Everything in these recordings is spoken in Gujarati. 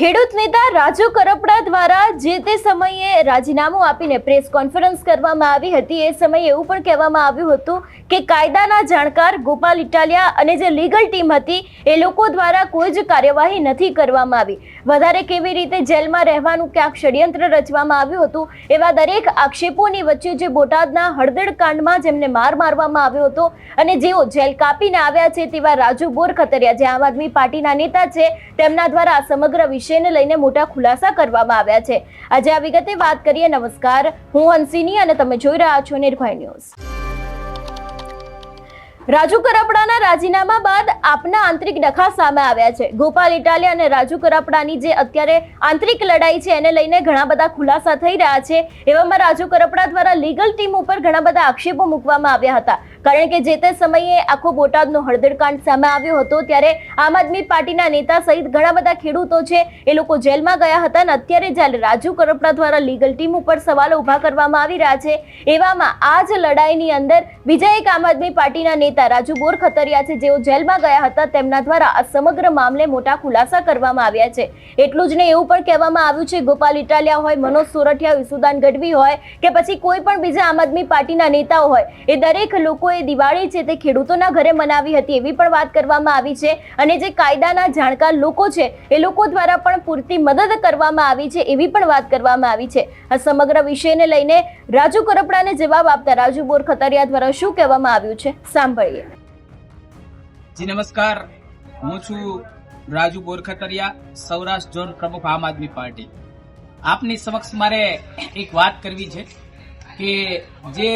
ખેડૂત નેતા રાજુ કરપડા દ્વારા જે તે સમયે રાજીનામું આપીને પ્રેસ કોન્ફરન્સ કરવામાં આવી હતી, એ સમયે એવું પણ કહેવામાં આવ્યું હતું કે કાયદાના જાણકાર ગોપાલ ઇટાલિયા અને જે લીગલ ટીમ હતી, એ લોકો દ્વારા કોઈ જ કાર્યવાહી નથી કરવામાં આવી. વધારે કેવી રીતે જેલમાં રહેવાનું, ક્યાંક ષડયંત્ર રચવામાં આવ્યું હતું, એવા દરેક આક્ષેપોની વચ્ચે જે બોટાદના હળદડ કાંડમાં જેમને માર મારવામાં આવ્યો હતો અને જેઓ જેલ કાપીને આવ્યા છે તેવા રાજુ બોરખતરિયા જે આમ આદમી પાર્ટીના નેતા છે, તેમના દ્વારા આ સમગ્ર વિષયને લઈને મોટા ખુલાસા કરવામાં આવ્યા છે. આજે આ વિગતે વાત કરીએ. નમસ્કાર. હું હંસિની અને તમે જોઈ રહ્યા છો નિર્ભય ન્યૂઝ. રાજુ કરપડાના રાજીનામા બાદ આપના આંતરિક ડખા સામે આવ્યા છે. ગોપાલ ઇટાલિયા અને રાજુ કરપડાની જે અત્યારે આંતરિક લડાઈ છે, એને લઈને ઘણા બધા ખુલાસા થઈ રહ્યા છે. એવામાં રાજુ કરપડા દ્વારા લીગલ ટીમ ઉપર ઘણા બધા આક્ષેપો મૂકવામાં આવ્યા હતા. કારણ કે જે તે સમયે આખો બોટાદનો હળદરકાંડ સામે આવ્યો હતો, ત્યારે આમ આદમી પાર્ટીના નેતા સહિત ઘણા બધા ખેડૂતો છે, એ લોકો જેલમાં ગયા હતા અને અત્યારે જ્યારે રાજુ કરપડા દ્વારા લીગલ ટીમ ઉપર સવાલો ઊભા કરવામાં આવી રહ્યા છે, એવામાં આ જ લડાઈની અંદર બીજા એક આમ આદમી પાર્ટીના નેતા રાજુ બોર ખતરિયા છે. જેઓ જેલમાં ગયા હતા, તેમના દ્વારા આ સમગ્ર મામલે મોટા ખુલાસા કરવામાં આવ્યા છે. એટલું જ નહીં, એવું પણ કહેવામાં આવ્યું છે, ગોપાલ ઇટાલિયા હોય, મનોજ સોરઠિયા, વિસુદાન ગઢવી હોય, કે પછી કોઈ પણ બીજા આમ આદમી પાર્ટીના નેતાઓ હોય, એ દરેક લોકોએ દિવાળી છે તે ખેડૂતોના ઘરે મનાવી હતી, એવી પણ વાત કરવામાં આવી છે. અને જે કાયદાના જાણકાર લોકો છે, એ લોકો દ્વારા પણ પૂરતી મદદ કરવામાં આવી છે, એવી પણ વાત કરવામાં આવી છે. આ સમગ્ર વિષયને લઈને રાજુ કરપડાને જવાબ આપતા રાજુ બોર ખતરિયા દ્વારા શું કહેવામાં આવ્યું છે? સાંભળીએ જી, નમસ્કાર. હું છું રાજુ બોરખતરિયા, સૌરાષ્ટ્ર ઝોન પ્રમુખ આમ આદમી પાર્ટી. આપની સમક્ષ મારે એક વાત કરવી છે કે જે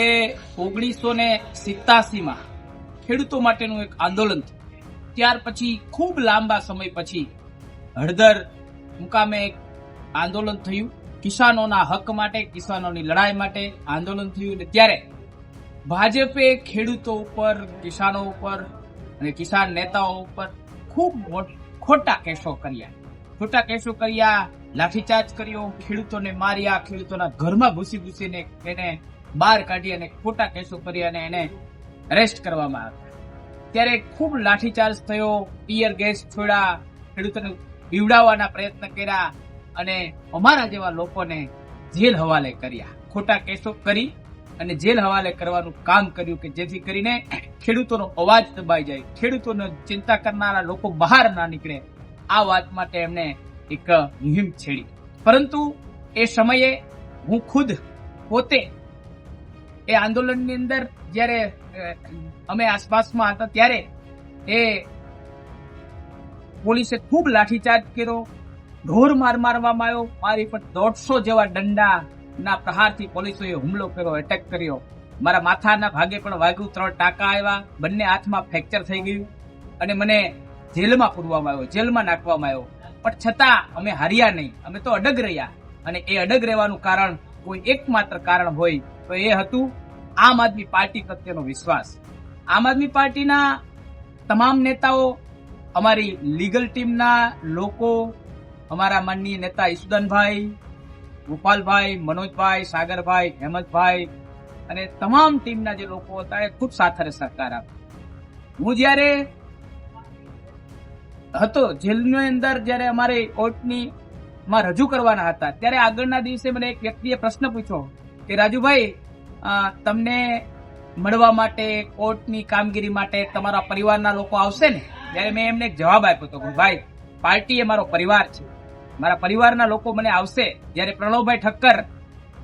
ઓગણીસો ને સિત્તાસીમાં ખેડૂતો માટેનું એક આંદોલન ત્યાર પછી ખૂબ લાંબા સમય પછી હળદર મુકામે એક આંદોલન થયું. કિસાનોના હક માટે, કિસાનોની લડાઈ માટે આંદોલન થયું અને ત્યારે ભાજપે ખેડૂતો ઉપર, કિસાનો ઉપર અને કિસાન નેતાઓ ઉપર ખૂબ ખોટા કેસો કર્યા. ખોટા કેસો કર્યા, લાઠીચાર્જ કર્યો, ખેડૂતોને માર્યા, ખેડૂતોના ઘરમાં ઘૂસી ઘૂસીને એને બહાર કાઢી અને ખોટા કેસો કરી અને એને અરેસ્ટ કરવામાં આવ્યા. ત્યારે ખૂબ લાઠીચાર્જ થયો, પિયર ગેસ છોડ્યા, ખેડૂતોને બીવડાવવાના પ્રયત્ન કર્યા અને અમારા જેવા લોકોને જેલ હવાલે કર્યા. ખોટા કેસો કરી અને જેલ હવાલે કરવાનું કામ કર્યું કે જેથી કરીને ખેડૂતોનો અવાજ દબાઈ જાય. ખેડૂતોને ચિંતા કરનારા લોકો બહાર ના નીકળે. આ વાત માટે એમને એક મુહિમ છેડી. પરંતુ એ સમયે હું ખુદ પોતે એ આંદોલનની અંદર જ્યારે અમે આસપાસમાં હતા ત્યારે એ પોલીસે ખૂબ લાઠીચાર્જ કર્યો. ઢોર માર મારવામાં આવ્યો. મારી પર દોઢસો જેવા દંડા ના પ્રહારથી પોલીસોએ હુમલો કર્યો એટેક કર્યો. મારા માથાના ભાગે પણ વાગ્યું, ત્રણ ટાંકા આવ્યા, બંને હાથમાં ફ્રેક્ચર થઈ ગયું અને મને જેલમાં પૂરવામાં આવ્યો, જેલમાં નાખવામાં આવ્યો. પણ છતાં અમે હાર્યા નહીં, અમે તો અડગ રહ્યા અને એ અડગ રહેવાનું કારણ કોઈ એકમાત્ર કારણ હોય તો એ હતું આમ આદમી પાર્ટી પ્રત્યેનો વિશ્વાસ. આમ આદમી પાર્ટીના તમામ નેતાઓ, અમારી લીગલ ટીમના લોકો, અમારા માનનીય નેતા ઈસુદાનભાઈ ગોપાલભાઈ મનોજભાઈ, સાગરભાઈ, હેમંતભાઈ અને તમામ ટીમના જે લોકો હતા એ ખૂબ સાથરે સહકાર આપ્યો. હું જ્યારે હતો, જેલની અંદર જ્યારે અમારે કોર્ટની માં રજૂ કરવાના હતા, ત્યારે આગળના દિવસે મને એક વ્યક્તિએ પ્રશ્ન પૂછ્યો કે, રાજુભાઈ તમને મળવા માટે, કોર્ટની કામગીરી માટે તમારા પરિવારના લોકો આવશે ને? ત્યારે મેં એમને જવાબ આપ્યો હતો ભાઈ, પાર્ટી એ મારો પરિવાર છે. મારા પરિવારના લોકો મને આવશે, જ્યારે પ્રણવભાઈ ઠક્કર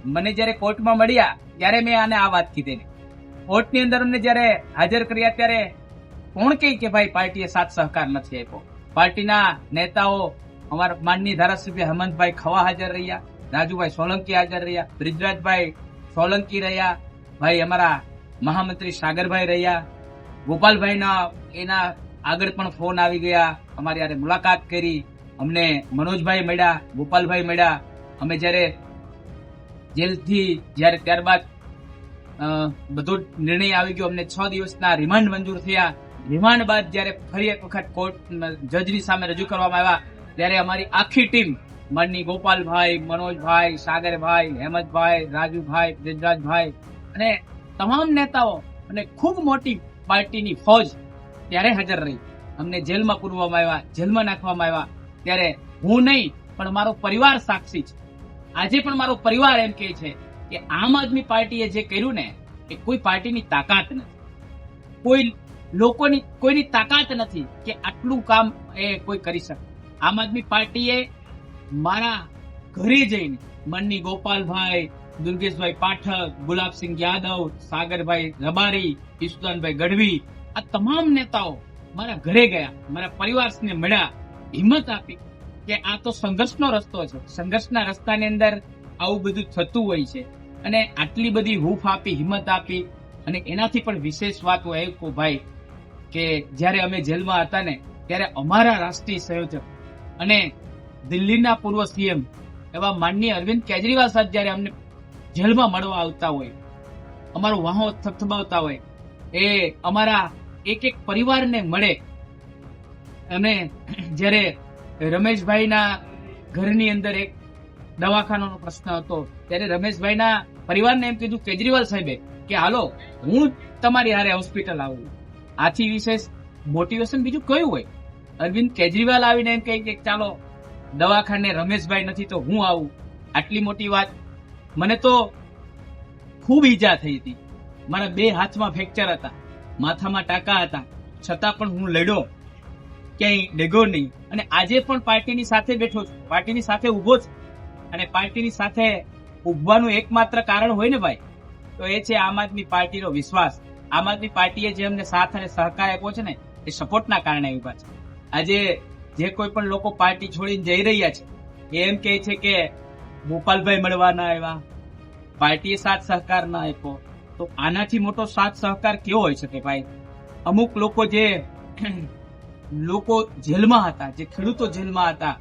મને જ્યારે કોર્ટમાં મળ્યા, ત્યારે મેં આને આ વાત કીધી કોર્ટની અંદર અમને જ્યારે હાજર કર્યા, ત્યારે કોણ કહે કે ભાઈ પાર્ટીએ સાથ સહકાર નથી આપ્યો? પાર્ટીના નેતાઓ, અમારા માનનીય ધારાસભ્ય હેમંતભાઈ ખવા હાજર રહ્યા, રાજુભાઈ સોલંકી હાજર રહ્યા, બ્રિજરાજભાઈ સોલંકી રહ્યા, ભાઈ અમારા મહામંત્રી સાગરભાઈ રહ્યા, ગોપાલભાઈના એના આગળ પણ ફોન આવી ગયા, અમારી યારે મુલાકાત કરી અમને મનોજભાઈ મળ્યા, ગોપાલભાઈ મળ્યા. અમે જ્યારે જેલથી, જ્યારે ત્યારબાદ બધો નિર્ણય આવી ગયો, અમને છ દિવસના રિમાન્ડ મંજૂર થયા. રિમાન્ડ બાદ જ્યારે ફરી એક વખત કોર્ટ જજની સામે રજૂ કરવામાં આવ્યા, ત્યારે અમારી આખી ટીમ, માનની ગોપાલભાઈ, મનોજભાઈ, સાગરભાઈ, હેમંતભાઈ, રાજુભાઈ બ્રિજરાજભાઈ અને તમામ નેતાઓ અને ખૂબ મોટી પાર્ટીની ફોજ ત્યારે હાજર રહી. અમને જેલમાં પૂરવામાં આવ્યા, જેલમાં નાખવામાં આવ્યા. ત્યારે હું નહીં, પણ મારો પરિવાર સાક્ષી છે. આજે પણ મારો પરિવાર એમ કહે છે કે આમ આદમી પાર્ટીએ જે કર્યું ને, એ કોઈ પાર્ટીની તાકાત નથી. કોઈ લોકોની, કોઈની તાકાત નથી કે આટલું કામ એ કોઈ કરી શકે. આમ આદમી પાર્ટીએ મારા ઘરે જઈને મનની ગોપાલભાઈ, દુર્ગેશભાઈ પાઠક, ગુલાબસિંહ યાદવ, સાગરભાઈ રબારી ઈશુદાનભાઈ ગઢવી આ તમામ નેતાઓ મારા ઘરે ગયા, મારા પરિવારને મળ્યા. હિંમત આપી કે આ તો સંઘર્ષનો રસ્તો છે. સંઘર્ષના રસ્તાની અંદર આવું બધું થતું હોય છે. અને આટલી બધી હૂફ આપી, હિંમત આપી અને એનાથી પણ વિશેષ વાત હું એ કહું ભાઈ કે જ્યારે અમે જેલમાં હતા ને, ત્યારે અમારા રાષ્ટ્રીય સંયોજક અને દિલ્હીના પૂર્વ સીએમ એવા માનનીય અરવિંદ કેજરીવાલ સાહેબ જ્યારે અમને જેલમાં મળવા આવતા હોય, અમારો વાહો થપથપાવતા હોય, એ અમારા એક એક પરિવારને મળે અને જ્યારે રમેશભાઈના ઘરની અંદર એક દવાખાનાનો પ્રશ્ન હતો, ત્યારે રમેશભાઈના પરિવારને એમ કીધું કેજરીવાલ સાહેબે કે, હાલો, હું તમારી હારે હોસ્પિટલ આવું આથી વિશેષ મોટિવેશન બીજું કયું હોય? અરવિંદ કેજરીવાલ આવીને એમ કહે કે, ચાલો, દવાખાને રમેશભાઈ નથી તો હું આવું. આટલી મોટી વાત. મને તો ખૂબ ઈજા થઈ હતી. મારા બે હાથમાં ફ્રેક્ચર હતા. માથામાં ટાંકા હતા. છતાં પણ હું લડ્યો. ક્યાંય ડેગો નહીં. અને આજે પણ પાર્ટીની સાથે બેઠો છું. પાર્ટીની સાથે ઊભો છું. અને પાર્ટીની સાથે ઉભવાનું એકમાત્ર કારણ હોય ને ભાઈ, તો એ છે આમ આદમી પાર્ટીનો વિશ્વાસ. આમ આદમી પાર્ટીએ જે અમને સાથ અને સહકાર આપ્યો છે ને, એ સપોર્ટના કારણે ઊભા છે. આજે જે કોઈ પણ લોકો પાર્ટી છોડીને જઈ રહ્યા છે, એ એમ કહે છે કે ગોપાલભાઈ મળવા ના આવ્યા. પાર્ટીએ સાથ સહકાર ના આપ્યો. તો આનાથી મોટો સાથ સહકાર કેવો હોઈ શકે ભાઈ? અમુક લોકો જે લોકો જેલમાં હતા, જે ખેડૂતો જેલમાં હતા.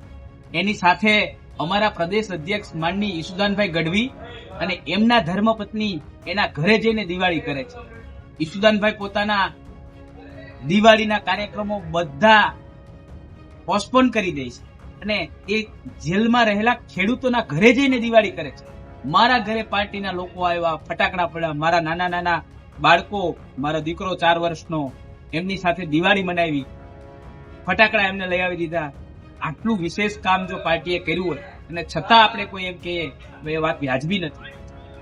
એની સાથે અમારા પ્રદેશ અધ્યક્ષ માનની ઈશુદાનભાઈ ગઢવી અને એમના ધર્મપત્ની એના ઘરે જઈને દિવાળી કરે છે. ઈશુદાનભાઈ પોતાના દિવાળીના કાર્યક્રમો બધા પોસ્ટપોન કરી દે છે અને એ જેલમાં રહેલા ખેડૂતોના ઘરે જઈને દિવાળી કરે છે. મારા ઘરે પાર્ટીના લોકો આવ્યા, ફટાકડા પડ્યા મારા નાના નાના બાળકો, મારો દીકરો ચાર વર્ષનો એમની સાથે દિવાળી મનાવી. ફટાકડા એમને લઈ આવી દીધા. આટલું વિશેષ કામ જો પાર્ટીએ કર્યું હોય, અને છતાં આપણે કોઈ એમ કહીએ એ વાત વ્યાજબી નથી.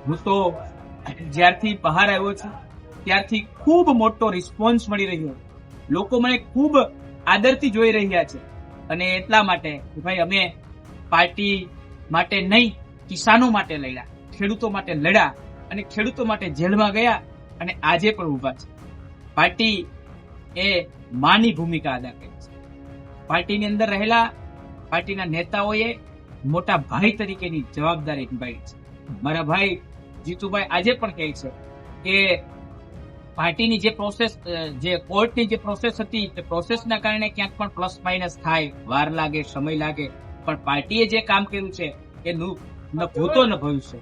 હું તો જ્યારથી બહાર આવ્યો છું, ત્યારથી ખૂબ મોટો રિસ્પોન્સ મળી રહ્યો. લોકો મને ખૂબ આદરથી જોઈ રહ્યા છે. અને એટલા માટે ભાઈ, અમે પાર્ટી માટે નહીં, કિસાનો માટે લડ્યા, ખેડૂતો માટે લડ્યા, અને ખેડૂતો માટે જેલમાં ગયા, અને આજે પણ ઊભા છે. પાર્ટી એ માની ભૂમિકા અદા કરી છે. પાર્ટીની અંદર રહેલા પાર્ટીના નેતાઓએ મોટા ભાઈ તરીકેની જવાબદારી નિભાવી છે. મારા ભાઈ જીતુભાઈ આજે પણ કહે છે કે પાર્ટીની જે પ્રોસેસ જે કોર્ટની જે પ્રોસેસ હતી, તે પ્રોસેસના કારણે ક્યાંક પણ પ્લસ માઇનસ થાય, વાર લાગે, સમય લાગે. પણ પાર્ટીએ જે કામ કર્યું છે, એ નું ભૂતો ન ભવિષ્ય.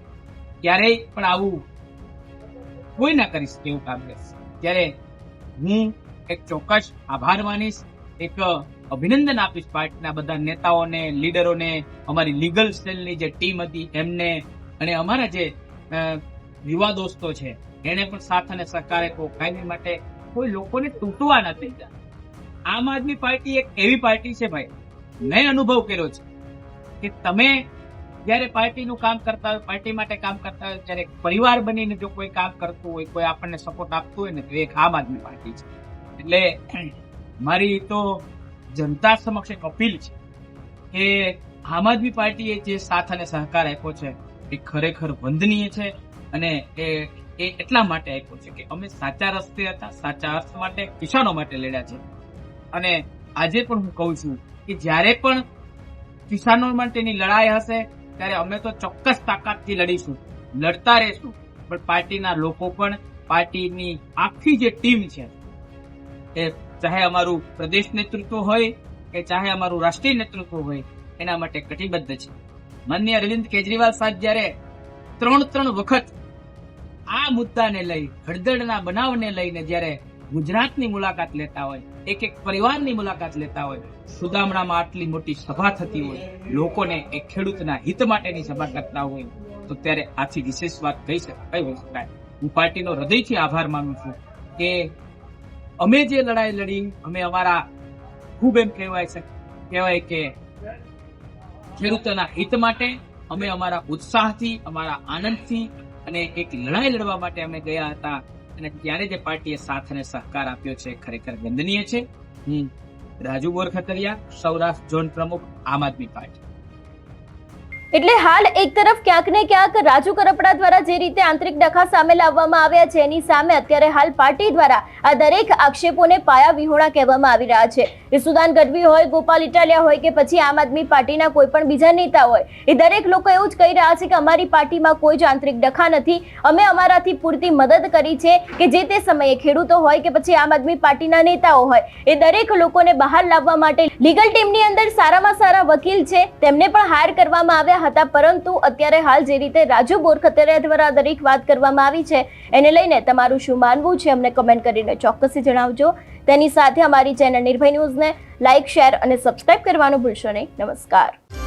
ક્યારેય પણ આવું કોઈ ના કરી શકે એવું કામ કરશે. ત્યારે હું એક ચોક્કસ આભાર માનીશ. એક અભિનંદન આપીશ પાર્ટીના બધા નેતાઓને, લીડરોને, અમારી લીગલ સેલની જે ટીમ હતી એમને અને અમારા જે યુવા દોસ્તો છે, એને પણ સાથ અને સહકારે આપ્યો કાયમી માટે કોઈ લોકોને તૂટવા નથી જાય આમ આદમી પાર્ટી એક એવી પાર્ટી છે ભાઈ, મેં અનુભવ કર્યો છે કે તમે જ્યારે પાર્ટીનું કામ કરતા હોય, પાર્ટી માટે કામ કરતા હોય ત્યારે પરિવાર બનીને જો કોઈ કામ કરતું હોય, કોઈ આપણને સપોર્ટ આપતું હોય ને, તો એક આમ આદમી પાર્ટી છે. એટલે મારી તો જનતા સમક્ષ એક અપીલ છે કે આમ આદમી પાર્ટીએ જે સાથ અને સહકાર આપ્યો છે, એ ખરેખર વંદનીય છે અને એ એ એટલા માટે આપ્યો છે કે અમે સાચા રસ્તે હતા, સાચા અર્થ માટે, કિસાનો માટે લડ્યા છે. અને આજે પણ હું કહું છું કે જ્યારે પણ કિસાનો માટેની લડાઈ હશે, ત્યારે અમે તો ચોક્કસ તાકાતથી લડીશું. લડતા રહેશું, પણ પાર્ટીના લોકો પણ પાર્ટીની આખી જે ટીમ છે, એ ચાહે અમારું પ્રદેશ નેતૃત્વ હોય કે ચાહે અમારું રાષ્ટ્રીય નેતૃત્વ હોય, એના માટે કટિબદ્ધ છે. માન્ય અરવિંદ કેજરીવાલ સાહેબ જ્યારે ત્રણ ત્રણ વખત આ મુદ્દાને લઈ હળદળના બનાવને લઈને જ્યારે ગુજરાતની મુલાકાત લેતા હોય, એક એક પરિવારની મુલાકાત લેતા હોય, સુદામણામાં આટલી મોટી સભા થતી હોય, લોકોને એ ખેડૂતના હિત માટેની સભા કરતા હોય, તો ત્યારે આથી વિશેષ વાત કહી શકાય. હું પાર્ટીનો હૃદયથી આભાર માનું છું કે અમે જે લડાઈ લડી, અમે અમારા ખૂબ એમ કહેવાય છે, કહેવાય કે ખેડૂતોના હિત માટે અમે અમારા ઉત્સાહથી, અમારા આનંદથી અને એક લડાઈ લડવા માટે અમે ગયા હતા. અને ત્યારે જે પાર્ટીએ સાથ અને સહકાર આપ્યો છે ખરેખર વંદનીય છે. હું રાજુ બોરખતરિયા સૌરાષ્ટ્ર ઝોન પ્રમુખ, આમ આદમી પાર્ટી. એટલે હાલ એક તરફ ક્યાંક ને ક્યાંક રાજુ કરપડા દ્વારા જે રીતે આંતરિક ડખા સામે લાવવામાં આવ્યા છે, એની સામે અત્યારે હાલ પાર્ટી દ્વારા આ દરેક આક્ષેપોને પાયા વિહોણા કહેવામાં આવી રહ્યા છે. ઈસુદાન ગઢવી હોય, ગોપાલ ઇટાલિયા હોય કે પછી આમ આદમી પાર્ટીના કોઈ પણ બીજા નેતા હોય, એ દરેક લોકો એવું જ કહી રહ્યા છે કે અમારી પાર્ટીમાં કોઈ જ આંતરિક ડખા નથી. અમે અમારાથી પૂરતી મદદ કરી છે કે જે તે સમયે ખેડૂતો હોય કે પછી આમ આદમી પાર્ટીના નેતાઓ હોય, એ દરેક લોકોને બહાર લાવવા માટે લીગલ ટીમની અંદર સારામાં સારા વકીલ છે, તેમને પણ હાયર કરવામાં આવ્યા હતા, પરંતુ અત્યારે હાલ જે રીતે રાજુ બોરખતરિયા દ્વારા દરેક વાત કરવામાં આવી છે, એને લઈને તમારું શું માનવું છે, અમને કમેન્ટ કરીને ચોક્કસથી જણાવજો. તેની સાથે અમારી ચેનલ નિર્ભય ન્યૂઝને લાઇક શેર અને સબસ્ક્રાઇબ કરવાનું ભૂલશો નહીં. નમસ્કાર.